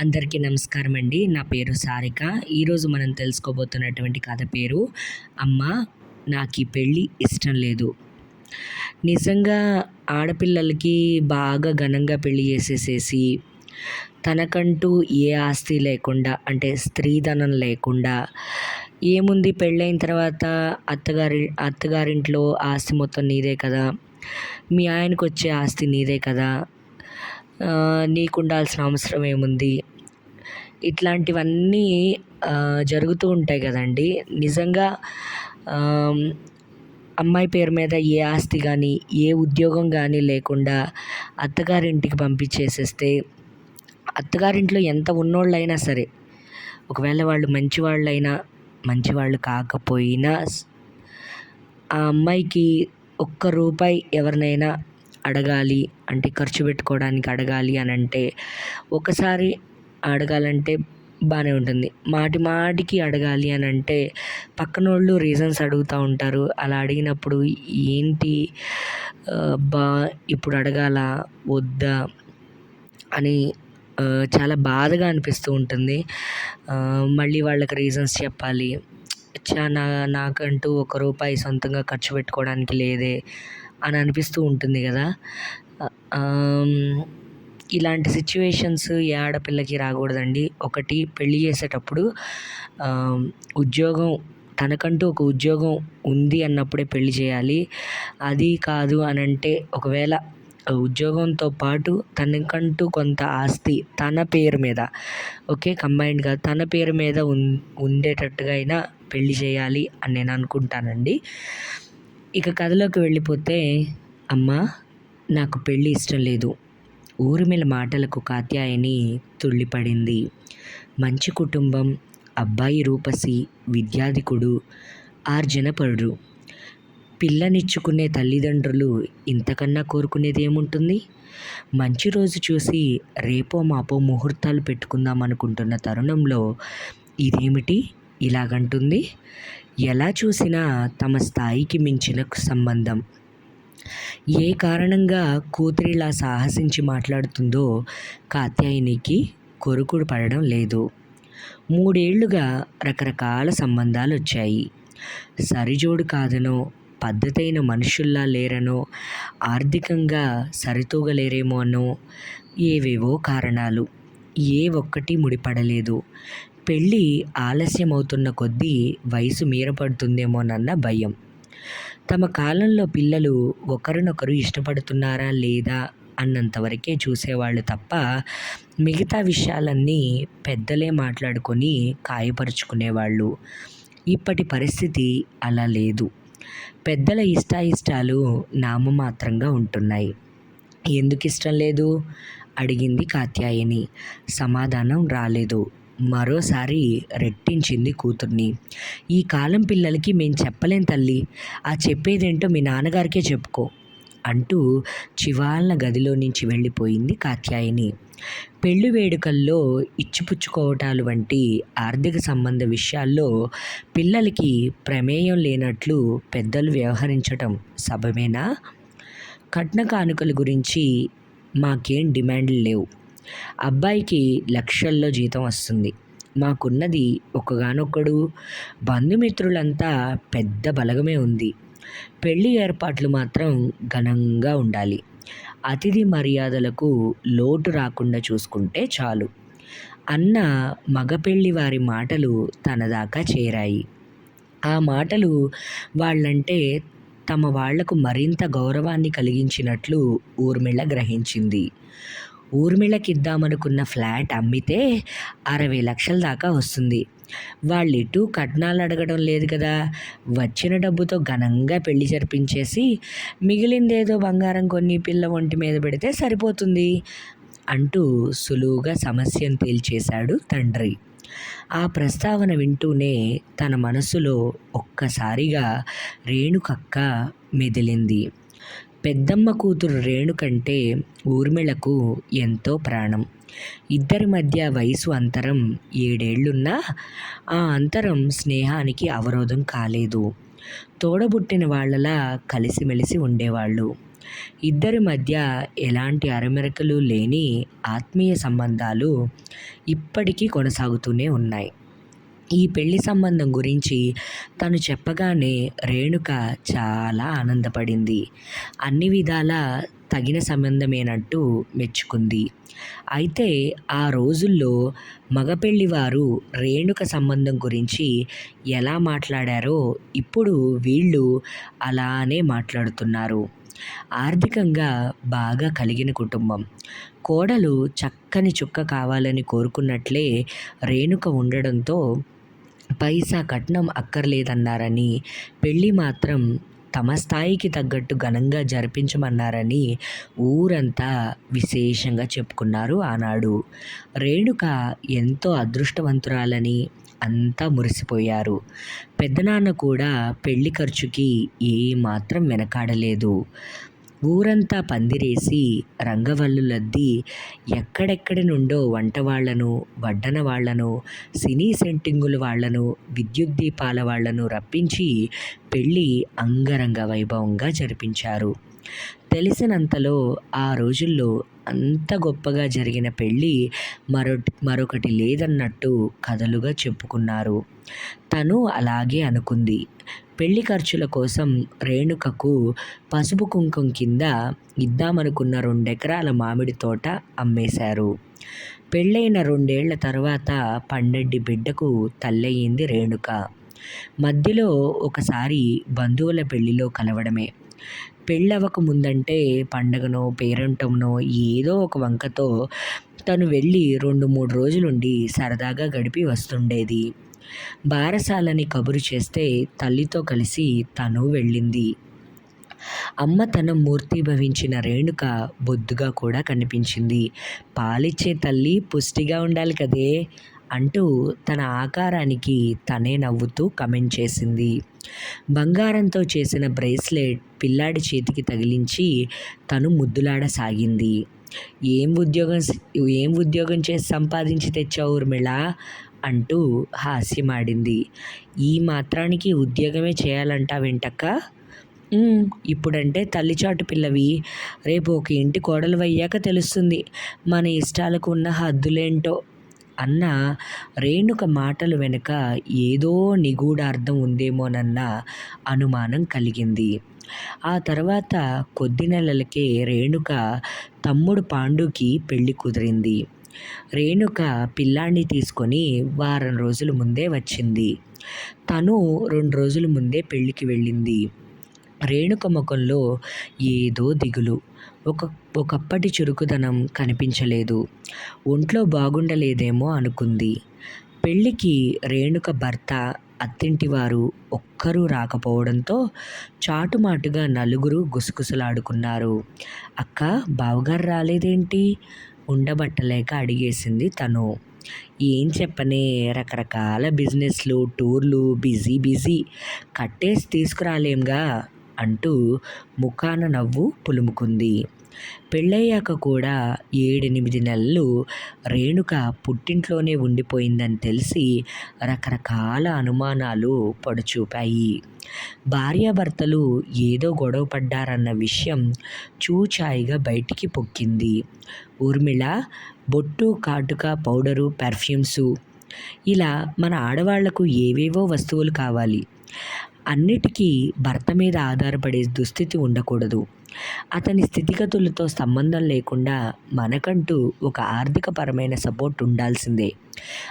అందరికీ నమస్కారం అండి. నా పేరు సారిక. ఈరోజు మనం తెలుసుకోబోతున్నటువంటి కథ పేరు అమ్మ నాకు ఈ పెళ్ళి ఇష్టం లేదు. నిజంగా ఆడపిల్లలకి బాగా ఘనంగా పెళ్ళి చేసేసేసి తనకంటూ ఏ ఆస్తి లేకుండా అంటే స్త్రీధనం లేకుండా ఏముంది పెళ్ళైన తర్వాత అత్తగారి అత్తగారింట్లో ఆస్తి మొత్తం నీదే కదా? మీ ఆయనకు వచ్చే ఆస్తి నీదే కదా? నీకు ఉండాల్సిన అవసరం ఏముంది? ఇట్లాంటివన్నీ జరుగుతూ ఉంటాయి కదండి. నిజంగా అమ్మాయి పేరు మీద ఏ ఆస్తి కానీ ఏ ఉద్యోగం కానీ లేకుండా అత్తగారింటికి పంపించేసేస్తే అత్తగారింట్లో ఎంత ఉన్నోళ్ళైనా సరే ఒకవేళ వాళ్ళు మంచివాళ్ళైనా మంచివాళ్ళు కాకపోయినా ఆ అమ్మాయికి ఒక్క రూపాయి ఎవరినైనా అడగాలి అంటే ఖర్చు పెట్టుకోవడానికి అడగాలి అని అంటే ఒకసారి అడగాలంటే బాగానే ఉంటుంది. మాటి మాటికి అడగాలి అని అంటే పక్కన వాళ్ళు రీజన్స్ అడుగుతూ ఉంటారు. అలా అడిగినప్పుడు ఏంటి అబ్బా ఇప్పుడు అడగాల వద్దా అని చాలా బాధగా అనిపిస్తూ ఉంటుంది. మళ్ళీ వాళ్ళకి రీజన్స్ చెప్పాలి. చాలా నాకంటూ ఒక రూపాయి సొంతంగా ఖర్చు పెట్టుకోవడానికి లేదే అని అనిపిస్తూ ఉంటుంది కదా. ఇలాంటి సిచ్యువేషన్స్ ఏ ఆడపిల్లకి రాకూడదండి. ఒకటి పెళ్ళి చేసేటప్పుడు ఉద్యోగం తనకంటూ ఒక ఉద్యోగం ఉంది అన్నప్పుడే పెళ్ళి చేయాలి. అది కాదు అని అంటే ఒకవేళ ఉద్యోగంతో పాటు తనకంటూ కొంత ఆస్తి తన పేరు మీద ఓకే కంబైన్డ్గా తన పేరు మీద ఉం ఉండేటట్టుగా అయినా పెళ్ళి చేయాలి అని నేను అనుకుంటానండి. ఇక కథలోకి వెళ్ళిపోతే అమ్మ నాకు పెళ్ళి ఇష్టం లేదు. ఊర్మిళ మాటలకు కాత్యాయని తుళ్ళిపడింది. మంచి కుటుంబం అబ్బాయి రూపసి విద్యాధికుడు ఆర్జనపరుడు. పిల్లనిచ్చుకునే తల్లిదండ్రులు ఇంతకన్నా కోరుకునేది ఏముంటుంది మంచి రోజు చూసి రేపో మాపో ముహూర్తాలు పెట్టుకుందాం అనుకుంటున్న తరుణంలో ఇదేమిటి? ఇలాగంటుంది? ఎలా చూసినా తమ స్థాయికి మించిన సంబంధం. ఏ కారణంగా కూతురిలా సాహసించి మాట్లాడుతుందో కాత్యాయనికి కొరుకుడు పడడం లేదు. మూడేళ్ళుగా రకరకాల సంబంధాలు వచ్చాయి సరిజోడు కాదనో పద్ధతైన మనుషుల్లా లేరనో ఆర్థికంగా సరితూగలేరేమో అనో ఏవేవో కారణాలు. ఏ ఒక్కటి ముడిపడలేదు. పెళ్ళి ఆలస్యమవుతున్న కొద్దీ వయసు మీరపడుతుందేమోనన్న భయం. తమ కాలంలో పిల్లలు ఒకరినొకరు ఇష్టపడుతున్నారా లేదా అన్నంతవరకే చూసేవాళ్ళు తప్ప మిగతా విషయాలన్నీ పెద్దలే మాట్లాడుకొని కాయపరుచుకునేవాళ్ళు ఇప్పటి పరిస్థితి అలా లేదు. పెద్దల ఇష్టాయిష్టాలు నామమాత్రంగా ఉంటున్నాయి. ఎందుకు ఇష్టం లేదు? అడిగింది కాత్యాయని. సమాధానం రాలేదు. మరోసారి రెట్టించింది కూతుర్ని. ఈ కాలం పిల్లలకి మేం చెప్పలేం తల్లి. ఆ చెప్పేదేంటో మీ నాన్నగారికే చెప్పుకో అంటూ చివాలన గదిలో నుంచి వెళ్ళిపోయింది కాత్యాయని. పెళ్ళి వేడుకల్లో ఇచ్చిపుచ్చుకోవటాలు వంటి ఆర్థిక సంబంధ విషయాల్లో పిల్లలకి ప్రమేయం లేనట్లు పెద్దలు వ్యవహరించటం సభమేనా కట్న కానుకల గురించి మాకేం డిమాండ్లు లేవు. అబ్బాయికి లక్షల్లో జీతం వస్తుంది. మాకున్నది ఒకగానొక్కడు. బంధుమిత్రులంతా పెద్ద బలగమే ఉంది. పెళ్ళి ఏర్పాట్లు మాత్రం ఘనంగా ఉండాలి. అతిథి మర్యాదలకు లోటు రాకుండా చూసుకుంటే చాలు. అన్న మగపెళ్ళి వారి మాటలు తన దాకా చేరాయి. ఆ మాటలు వాళ్ళంటే తమ వాళ్ళకు మరింత గౌరవాన్ని కలిగించినట్లు ఊర్మిళ గ్రహించింది. ఊర్మిళకిద్దామనుకున్న ఫ్లాట్ అమ్మితే అరవై లక్షల దాకా వస్తుంది. వాళ్ళిటు కట్నాలు అడగడం లేదు కదా. వచ్చిన డబ్బుతో ఘనంగా పెళ్ళి జరిపించేసి మిగిలిందేదో బంగారం కొన్ని పిల్ల ఒంటి మీద పెడితే సరిపోతుంది అంటూ సులువుగా సమస్యను తేల్చేశాడు తండ్రి. ఆ ప్రస్తావన వింటూనే తన మనసులో ఒక్కసారిగా రేణుకక్క మెదిలింది. పెద్దమ్మ కూతురు రేణుకంటే ఊర్మిళకు ఎంతో ప్రాణం. ఇద్దరి మధ్య వయసు అంతరం ఏడేళ్ళున్నా ఆ అంతరం స్నేహానికి అవరోధం కాలేదు. తోడబుట్టిన వాళ్ళలా కలిసిమెలిసి ఉండేవాళ్ళు. ఇద్దరి మధ్య ఎలాంటి అరమెరకలు లేని ఆత్మీయ సంబంధాలు ఇప్పటికీ కొనసాగుతూనే ఉన్నాయి. ఈ పెళ్ళి సంబంధం గురించి తను చెప్పగానే రేణుక చాలా ఆనందపడింది. అన్ని విధాలా తగిన సంబంధమేనట్టు మెచ్చుకుంది. అయితే ఆ రోజుల్లో మగపెళ్ళివారు రేణుక సంబంధం గురించి ఎలా మాట్లాడారో ఇప్పుడు వీళ్ళు అలానే మాట్లాడుతున్నారు. ఆర్థికంగా బాగా కలిగిన కుటుంబం. కోడలు చక్కని చుక్క కావాలని కోరుకున్నట్లే రేణుక ఉండడంతో పైసా కట్నం అక్కర్లేదన్నారని పెళ్ళి మాత్రం తమ స్థాయికి తగ్గట్టు ఘనంగా జరిపించమన్నారని ఊరంతా విశేషంగా చెప్పుకున్నారు ఆనాడు. రేణుక ఎంతో అదృష్టవంతురాలని అంతా మురిసిపోయారు. పెద్దనాన్న కూడా పెళ్ళి ఖర్చుకి ఏమాత్రం వెనకాడలేదు. ఊరంతా పందిరేసి రంగవల్లులద్ది ఎక్కడెక్కడి నుండో వంట వాళ్ళను వడ్డన వాళ్ళను సినీ సెంటింగుల వాళ్ళను విద్యుత్ దీపాల వాళ్ళను రప్పించి పెళ్ళి అంగరంగ వైభవంగా జరిపించారు. తెలిసినంతలో ఆ రోజుల్లో అంత గొప్పగా జరిగిన పెళ్ళి మరో మరొకటి లేదన్నట్టు కథలుగా చెప్పుకున్నారు. తను అలాగే అనుకుంది. పెళ్ళి ఖర్చుల కోసం రేణుకకు పసుపు కుంకుమ కింద ఇద్దామనుకున్న రెండెకరాల మామిడి తోట అమ్మేశారు. పెళ్ళైన రెండేళ్ళ తర్వాత పండడ్డి బిడ్డకు తల్లయ్యింది రేణుక. మధ్యలో ఒకసారి బంధువుల పెళ్ళిలో కలవడమే. పెళ్ళవక ముందంటే పండగనో పేరంటంనో ఏదో ఒక వంకతో తను వెళ్ళి రెండు మూడు రోజులుండి సరదాగా గడిపి వస్తుండేది. బారసాలని కబురు చేస్తే తల్లితో కలిసి తను వెళ్ళింది. అమ్మ తన మూర్తిభవించిన రేణుక బొద్దుగా కూడా కనిపించింది. పాలిచ్చే తల్లి పుష్టిగా ఉండాలి కదే అంటూ తన ఆకారానికి తనే నవ్వుతూ కమెంట్ చేసింది. బంగారంతో చేసిన బ్రేస్లెట్ పిల్లాడి చేతికి తగిలించి తను ముద్దులాడసాగింది. ఏం ఉద్యోగం ఏం ఉద్యోగం చేసి సంపాదించి తెచ్చావు ఊర్మిళ? అంటూ హాస్యమాడింది. ఈ మాత్రానికి ఉద్యోగమే చేయాలంటావేంటక్క ఇప్పుడంటే తల్లిచాటు పిల్లవి. రేపు ఒక ఇంటి కోడలు అయ్యాక తెలుస్తుంది మన ఇష్టాలకు ఉన్న హద్దులేంటో. అన్న రేణుక మాటలు వెనుక ఏదో నిగూఢార్థం ఉందేమోనన్న అనుమానం కలిగింది. ఆ తర్వాత కొద్ది నెలలకే రేణుక తమ్ముడు పాండుకి పెళ్ళి కుదిరింది. రేణుక పిల్లాన్ని తీసుకొని వారం రోజుల ముందే వచ్చింది. తను రెండు రోజుల ముందే పెళ్ళికి వెళ్ళింది. రేణుక ముఖంలో ఏదో దిగులు. ఒక ఒకప్పటి చురుకుదనం కనిపించలేదు. ఒంట్లో బాగుండలేదేమో అనుకుంది. పెళ్ళికి రేణుక భర్త అత్తింటి వారు ఒక్కరూ రాకపోవడంతో చాటుమాటుగా నలుగురు గుసగుసలాడుకున్నారు. అక్క బావగారు రాలేదేంటి? ఉండబట్టలేక అడిగేసింది తను. ఏం చెప్పనే? రకరకాల బిజినెస్లు టూర్లు బిజీ బిజీ. కట్టేసి తీసుకురాలేంగా అంటూ ముఖాన నవ్వు పులుముకుంది. పెళ్ళయ్యాక కూడా ఏడెనిమిది నెలలు రేణుక పుట్టింట్లోనే ఉండిపోయిందని తెలిసి రకరకాల అనుమానాలు పడుచూపాయి. భార్యాభర్తలు ఏదో గొడవ పడ్డారన్న విషయం చూచాయిగా బయటికి పొక్కింది. ఊర్మిళ బొట్టు కాటుక పౌడరు పెర్ఫ్యూమ్సు. ఇలా మన ఆడవాళ్ళకు ఏవేవో వస్తువులు కావాలి. అన్నిటికీ భర్త మీద ఆధారపడే దుస్థితి ఉండకూడదు. అతని స్థితిగతులతో సంబంధం లేకుండా మనకంటూ ఒక ఆర్థికపరమైన సపోర్ట్ ఉండాల్సిందే.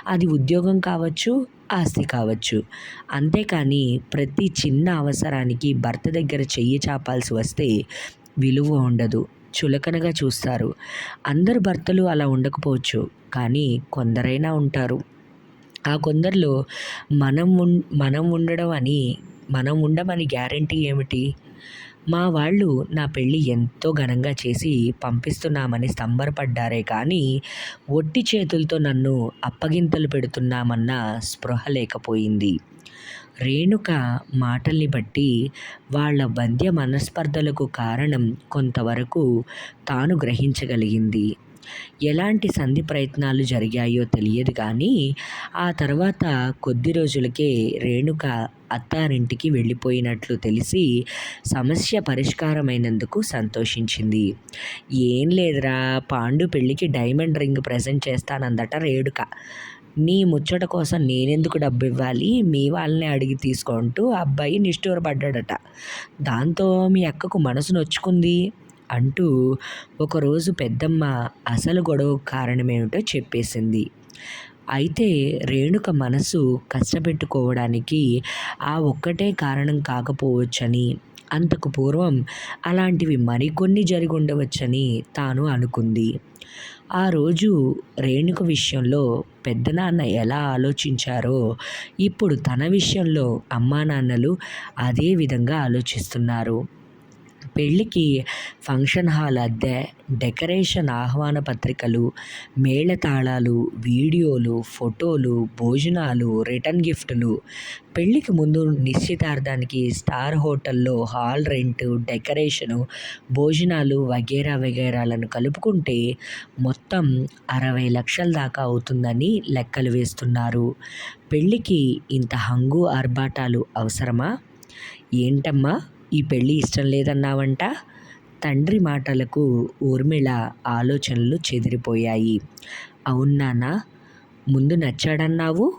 అది ఉద్యోగం కావచ్చు ఆస్తి కావచ్చు. అంతేకాని ప్రతి చిన్న అవసరానికి భర్త దగ్గర చెయ్యి చాపాల్సి వస్తే విలువ ఉండదు. చులకనగా చూస్తారు. అందరు భర్తలు అలా ఉండకపోవచ్చు కానీ కొందరైనా ఉంటారు. ఆ కొందరిలో మనం మనం ఉండడం అని మనం ఉండమని గ్యారంటీ ఏమిటి? మా వాళ్ళు నా పెళ్ళి ఎంతో ఘనంగా చేసి పంపిస్తున్నామని స్తంభరపడ్డారే కానీ ఒట్టి చేతులతో నన్ను అప్పగింతలు పెడుతున్నామన్న స్పృహ లేకపోయింది. రేణుక మాటల్ని బట్టి వాళ్ళ వంద్య మనస్పర్ధలకు కారణం కొంతవరకు తాను గ్రహించగలిగింది. ఎలాంటి సంధి ప్రయత్నాలు జరిగాయో తెలియదు కానీ ఆ తర్వాత కొద్ది రోజులకే రేణుక అత్తారింటికి వెళ్ళిపోయినట్లు తెలిసి సమస్య పరిష్కారమైనందుకు సంతోషించింది. ఏం లేదురా పాండు పెళ్ళికి డైమండ్ రింగ్ ప్రజెంట్ చేస్తానందట రేణుక. నీ ముచ్చట కోసం నేనెందుకు డబ్బు ఇవ్వాలి మీ వాళ్ళని అడిగి తీసుకుంటూ అబ్బాయి నిష్ఠూరపడ్డాడట. దాంతో మీ అక్కకు మనసు నొచ్చుకుంది. అంటూ ఒకరోజు పెద్దమ్మ అసలు గొడవ కారణమేమిటో చెప్పేసింది. అయితే రేణుక మనసు కష్టపెట్టుకోవడానికి ఆ ఒక్కటే కారణం కాకపోవచ్చని అంతకు పూర్వం అలాంటివి మరికొన్ని జరిగి ఉండవచ్చని తాను అనుకుంది. ఆ రోజు రేణుక విషయంలో పెద్దనాన్న ఎలా ఆలోచించారో ఇప్పుడు తన విషయంలో అమ్మా నాన్నలు అదే విధంగా ఆలోచిస్తున్నారు. పెళ్ళికి ఫంక్షన్ హాల్ అద్దె డెకరేషన్ ఆహ్వాన పత్రికలు మేళతాళాలు వీడియోలు ఫోటోలు భోజనాలు రిటర్న్ గిఫ్టులు. పెళ్ళికి ముందు నిశ్చితార్థానికి స్టార్ హోటల్లో హాల్ రెంట్ డెకరేషను భోజనాలు వగేరా వగేరాలను కలుపుకుంటే మొత్తం అరవై లక్షల దాకా అవుతుందని లెక్కలు వేస్తున్నారు. పెళ్ళికి ఇంత హంగు ఆర్భాటాలు అవసరమా? ఏంటమ్మా? ఈ పెళ్ళి ఇష్టం లేదన్నావంట? తండ్రి మాటలకు ఊర్మిళ ఆలోచనలు చెదిరిపోయాయి. అవును నాన్న ముందు నచ్చాడన్నావు?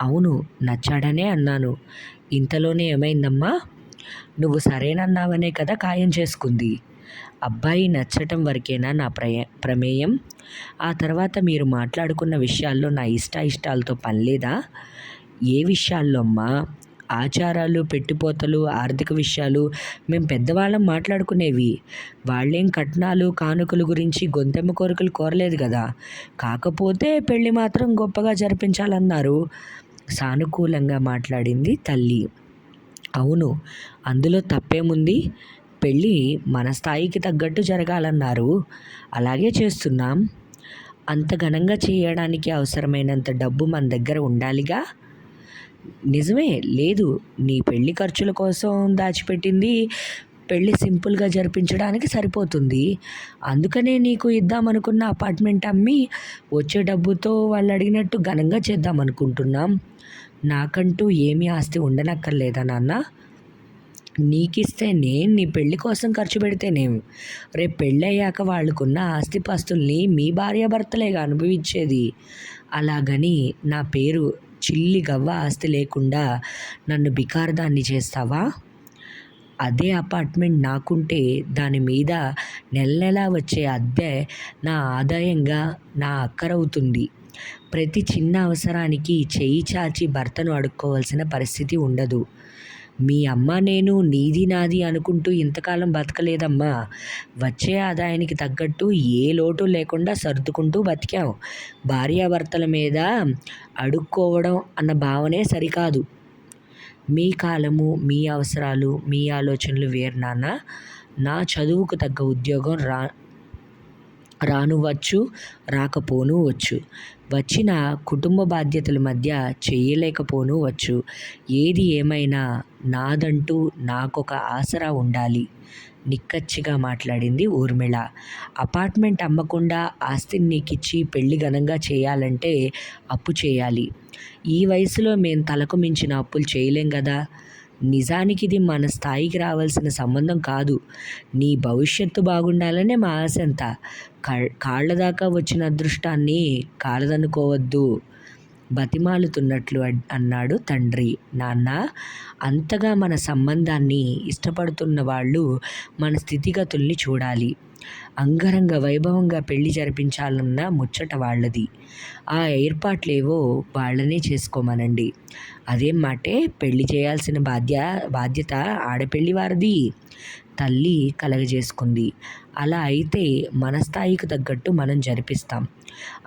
అవును నచ్చాడనే అన్నాను. ఇంతలోనే ఏమైందమ్మా? నువ్వు సరేనన్నావనే కదా ఖాయం చేసుకుంది. అబ్బాయి నచ్చటం వరకేనా నా ప్రయ ప్రమేయం? ఆ తర్వాత మీరు మాట్లాడుకున్న విషయాల్లో నా ఇష్ట ఇష్టాలతో పనిలేదా? ఏ విషయాల్లో అమ్మా ఆచారాలు పెట్టిపోతలు ఆర్థిక విషయాలు మేము పెద్దవాళ్ళం మాట్లాడుకునేవి. వాళ్ళేం కట్నాలు కానుకలు గురించి గొంతెమ్మ కోరికలు కోరలేదు కదా కాకపోతే పెళ్ళి మాత్రం గొప్పగా జరిపించాలన్నారు. సానుకూలంగా మాట్లాడింది తల్లి. అవును అందులో తప్పేముంది? పెళ్ళి మన స్థాయికి తగ్గట్టు జరగాలన్నారు. అలాగే చేస్తున్నాం. అంత ఘనంగా చేయడానికి అవసరమైనంత డబ్బు మన దగ్గర ఉండాలిగా? నిజమే లేదు. నీ పెళ్ళి ఖర్చుల కోసం దాచిపెట్టింది పెళ్ళి సింపుల్గా జరిపించడానికి సరిపోతుంది. అందుకనే నీకు ఇద్దామనుకున్న అపార్ట్మెంట్ అమ్మి వచ్చే డబ్బుతో వాళ్ళు అడిగినట్టు ఘనంగా చేద్దాం అనుకుంటున్నాం నాకంటూ ఏమీ ఆస్తి ఉండనక్కర్లేదా నాన్న? నీకిస్తే నేను నీ పెళ్ళి కోసం ఖర్చు పెడితేనేం? రేపు పెళ్ళయ్యాక వాళ్ళకున్న ఆస్తిపాస్తుల్ని మీ భార్యాభర్తలేగా అనుభవించేది. అలాగని నా పేరు చిల్లి గవ్వ ఆస్తి లేకుండా నన్ను బికారదాన్ని చేస్తావా? అదే అపార్ట్మెంట్ నాకుంటే దాని మీద నెల నెలా వచ్చే అద్దె నా ఆదాయంగా నా అక్కరవుతుంది. ప్రతి చిన్న అవసరానికి చేయి చాచి భర్తను అడుక్కోవాల్సిన పరిస్థితి ఉండదు. మీ అమ్మ నేను నీది నాది అనుకుంటూ ఇంతకాలం బతకలేదమ్మా. వచ్చే ఆదాయానికి తగ్గట్టు ఏ లోటు లేకుండా సర్దుకుంటూ బతికాం. భార్యాభర్తల మీద అడుక్కోవడం అన్న భావనే సరికాదు. మీ కాలము మీ అవసరాలు మీ ఆలోచనలు వేరు నాన్న. నా చదువుకు తగ్గ ఉద్యోగం రా రానువచ్చు రాకపోను వచ్చు వచ్చిన కుటుంబ బాధ్యతల మధ్య చేయలేకపోను వచ్చు ఏది ఏమైనా నాదంటూ నాకొక ఆసరా ఉండాలి నిక్కచ్చిగా మాట్లాడింది ఊర్మిళ. అపార్ట్మెంట్ అమ్మకుండా ఆస్తిని నీకిచ్చి పెళ్ళి ఘనంగా చేయాలంటే అప్పు చేయాలి. ఈ వయసులో మేము తలకు మించిన అప్పులు చేయలేం కదా నిజానికి ఇది మన స్థాయికి రావాల్సిన సంబంధం కాదు. నీ భవిష్యత్తు బాగుండాలనే మా ఆశ అంత కాళ్ళ దాకా వచ్చిన అదృష్టాన్ని కాలదనుకోవద్దు. బతిమాలుతున్నట్లు అన్నాడు తండ్రి. నాన్న అంతగా మన సంబంధాన్ని ఇష్టపడుతున్న వాళ్ళు మన స్థితిగతుల్ని చూడాలి. అంగరంగ వైభవంగా పెళ్ళి జరిపించాలన్న ముచ్చట వాళ్ళది. ఆ ఏర్పాట్లేవో వాళ్ళనే చేసుకోమనండి. అదేం మాటే పెళ్ళి చేయాల్సిన బాధ్య బాధ్యత ఆడపెళ్ళి వారిది. తల్లి కలగజేసుకుంది. అలా అయితే మన స్థాయికి తగ్గట్టు మనం జరిపిస్తాం.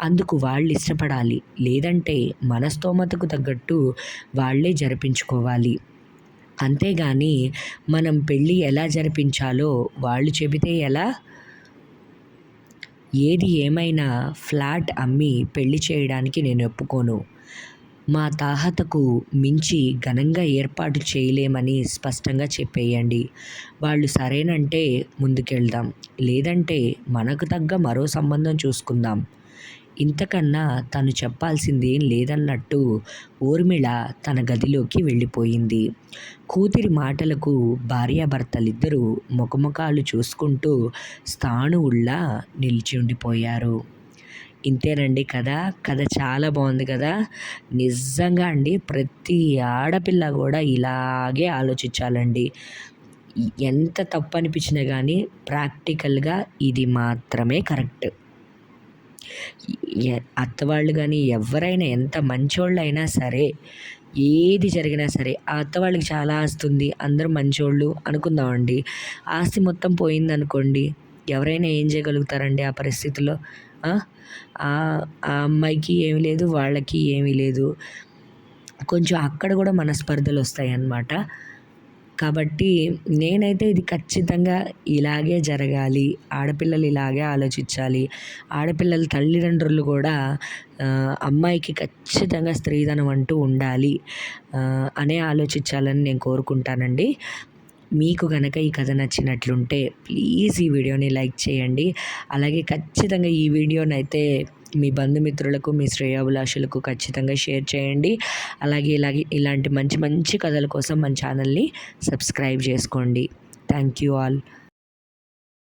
అందుకు వాళ్ళు ఇష్టపడాలి. లేదంటే మన స్తోమతకు తగ్గట్టు వాళ్ళే జరిపించుకోవాలి. అంతేగాని మనం పెళ్ళి ఎలా జరిపించాలో వాళ్ళు చెబితే ఎలా? ఏది ఏమైనా ఫ్లాట్ అమ్మి పెళ్ళి చేయడానికి నేను ఒప్పుకోను. మా తాహతకు మించి ఘనంగా ఏర్పాటు చేయలేమని స్పష్టంగా చెప్పేయండి. వాళ్ళు సరేనంటే ముందుకెళ్దాం. లేదంటే మనకు తగ్గ మరో సంబంధం చూసుకుందాం. ఇంతకన్నా తను చెప్పాల్సిందేం లేదన్నట్టు ఊర్మిళ తన గదిలోకి వెళ్ళిపోయింది. కూతురి మాటలకు భార్యాభర్తలిద్దరూ ముఖముఖాలు చూసుకుంటూ స్థాణువుల్లా నిలిచి ఉండిపోయారు. ఇంతేనండి కథ కథ చాలా బాగుంది కదా. నిజంగా అండి ప్రతి ఆడపిల్ల కూడా ఇలాగే ఆలోచించాలండి. ఎంత తప్పు అనిపించినా కానీ ప్రాక్టికల్గా ఇది మాత్రమే కరెక్ట్. అత్తవాళ్ళు కానీ ఎవరైనా ఎంత మంచోళ్ళు అయినా సరే ఏది జరిగినా సరే ఆ అత్త వాళ్ళకి చాలా ఆస్తి ఉంది అందరూ మంచోళ్ళు అనుకుందామండి. ఆస్తి మొత్తం పోయిందనుకోండి ఎవరైనా ఏం చేయగలుగుతారండి ఆ పరిస్థితిలో ఆ అమ్మాయికి ఏమీ లేదు వాళ్ళకి ఏమీ లేదు. కొంచెం అక్కడ కూడా మనస్పర్ధలు వస్తాయి అన్నమాట కాబట్టి నేనైతే ఇది ఖచ్చితంగా ఇలాగే జరగాలి ఆడపిల్లలు ఇలాగే ఆలోచించాలి. ఆడపిల్లల తల్లిదండ్రులు కూడా అమ్మాయికి ఖచ్చితంగా స్త్రీధనం అంటూ ఉండాలి అనే ఆలోచించాలని నేను కోరుకుంటానండి. మీకు కనుక ఈ కథ నచ్చినట్లుంటే ప్లీజ్ ఈ వీడియోని లైక్ చేయండి. అలాగే ఖచ్చితంగా ఈ వీడియోనైతే మీ బంధుమిత్రులకు మీ శ్రేయాభిలాషులకు ఖచ్చితంగా షేర్ చేయండి. అలాగే ఇలాగే ఇలాంటి మంచి మంచి కథల కోసం మన ఛానల్ని సబ్స్క్రైబ్ చేసుకోండి. Thank you all.